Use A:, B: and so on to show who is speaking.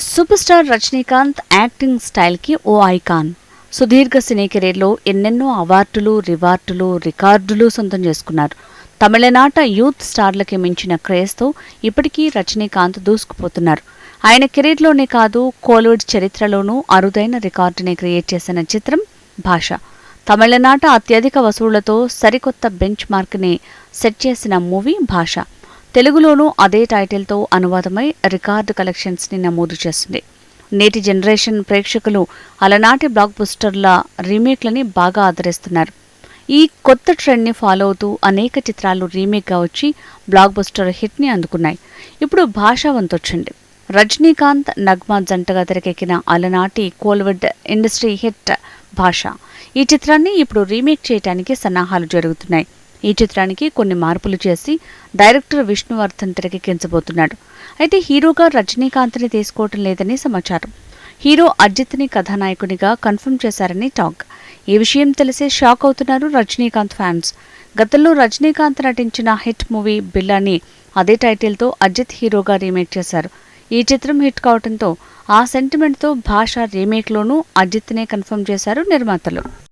A: Super star Rajinikanth acting స్టైల్కి ఓ icon. సుదీర్ఘ సినీ కెరీర్లో ఎన్నెన్నో అవార్డులు రివార్డులు రికార్డులు సొంతం చేసుకున్నారు. తమిళనాట యూత్ స్టార్లకి మించిన క్రేజ్తో ఇప్పటికీ రజనీకాంత్ దూసుకుపోతున్నారు. ఆయన కెరీర్లోనే కాదు కోలీవుడ్ చరిత్రలోనూ అరుదైన రికార్డుని క్రియేట్ చేసిన చిత్రం భాష. తమిళనాట అత్యధిక వసూళ్ళతో సరికొత్త బెంచ్ మార్క్ని సెట్ చేసిన మూవీ భాష. తెలుగులోనూ అదే టైటిల్తో అనువాదమై రికార్డు కలెక్షన్స్ని నమోదు చేసింది. నేటి జనరేషన్ ప్రేక్షకులు అలనాటి బ్లాక్ బుస్టర్ల రీమేక్లని బాగా ఆదరిస్తున్నారు. ఈ కొత్త ట్రెండ్ని ఫాలో అవుతూ అనేక చిత్రాలు రీమేక్గా వచ్చి బ్లాక్ బస్టర్ హిట్ని అందుకున్నాయి. ఇప్పుడు భాష వంతొచ్చింది. రజనీకాంత్ నగ్మా జంటగా తెరకెక్కిన అలనాటి కోల్వుడ్ ఇండస్ట్రీ హిట్ భాష. ఈ చిత్రాన్ని ఇప్పుడు రీమేక్ చేయడానికి సన్నాహాలు జరుగుతున్నాయి. ఈ చిత్రానికి కొన్ని మార్పులు చేసి డైరెక్టర్ విష్ణువర్ధన్ తెరకెక్కించబోతున్నాడు. అయితే హీరోగా రజనీకాంత్ని తీసుకోవటం లేదని సమాచారం. హీరో అజిత్ని కథానాయకునిగా కన్ఫర్మ్ చేశారని టాక్. ఈ విషయం తెలిసే షాక్ అవుతున్నారు రజనీకాంత్ ఫ్యాన్స్. గతంలో రజనీకాంత్ నటించిన హిట్ మూవీ బిల్లాని అదే టైటిల్తో అజిత్ హీరోగా రీమేక్ చేశారు. ఈ చిత్రం హిట్ కావడంతో ఆ సెంటిమెంట్తో భాష రీమేక్లోనూ అజిత్నే కన్ఫర్మ్ చేశారు నిర్మాతలు.